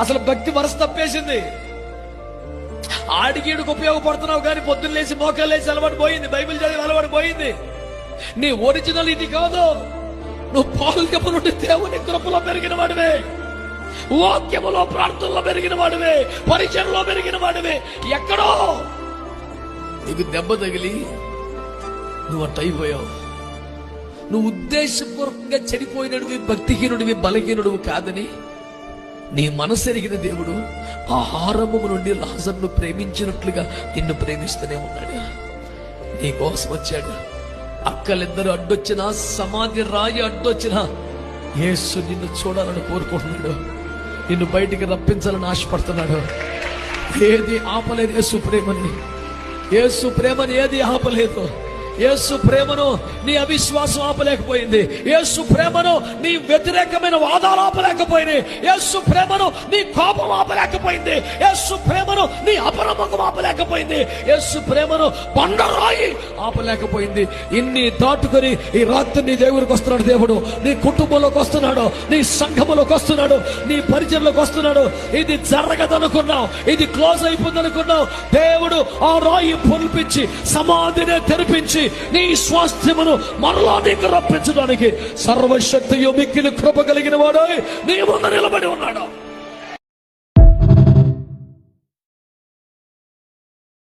అసలు భక్తి వరస తప్పేసింది. ఆడిగీడికి ఉపయోగపడుతున్నావు కానీ పొద్దున్న లేచి మోకాలు లేచి అలవాటు పోయింది బైబిల్ చదివి అలవాటు పోయింది. నీ ఒరిజినల్ ఇది కాదు. నువ్వు పాల్గము నుండి దేవుని కృపలో పెరిగిన వాడివే. వాక్యములో ప్రార్థనలో పెరిగిన వాడివే. పరిచయంలో పెరిగిన వాడివే. ఎక్కడో నీకు దెబ్బ తగిలి నువ్వు అట్ట అయిపోయావు. నువ్వు ఉద్దేశపూర్వకంగా చెడిపోయినడివి భక్తిహీనుడివి బలహీనుడివి కాదని నీ మనసు ఎరిగిన దేవుడు ఆహారము నుండి లాజర్ను ప్రేమించినట్లుగా నిన్ను ప్రేమిస్తూనే ఉన్నాడు. నీ కోసం వచ్చాడు. అక్కలిద్దరు అడ్డొచ్చినా సమాధి రాయి అడ్డొచ్చినా యేసు నిన్ను చూడాలని కోరుకుంటున్నాడు. నిన్ను బయటికి రప్పించాలని ఆశపడుతున్నాడు. ఏది ఆపలేదు యేసు ప్రేమని. యేసు ప్రేమని ఏది ఆపలేదు. యేసు ప్రేమను నీ అవిశ్వాసం ఆపలేకపోయింది. యేసు ప్రేమను నీ వ్యతిరేకమైన వాదాలు ఆపలేకపోయింది యేసు ప్రేమను నీ కోపం ఆపలేకపోయింది. యేసు ప్రేమను నీ అపరమకు ఆపలేకపోయింది. యేసు ప్రేమను బండరాయి ఆపలేకపోయింది. ఇన్ని దాటుకొని ఈ రాత్రి నీ దేవుడికి వస్తున్నాడు దేవుడు. నీ కుటుంబంలోకి వస్తున్నాడు. నీ సంఘములోకి వస్తున్నాడు. నీ పరిచయంలోకి వస్తున్నాడు. ఇది జరగదనుకున్నావు. ఇది క్లోజ్ అయిపోయింది అనుకున్నావు దేవుడు ఆ రాయి పొలిపించి సమాధిని తెరిపించి నీ స్వాస్థ్యమును మరలా నీకు రప్పించడానికి సర్వశక్తియు మిక్కిలి కృప కలిగిన వాడు నీ ముందు నిలబడి ఉన్నాడు.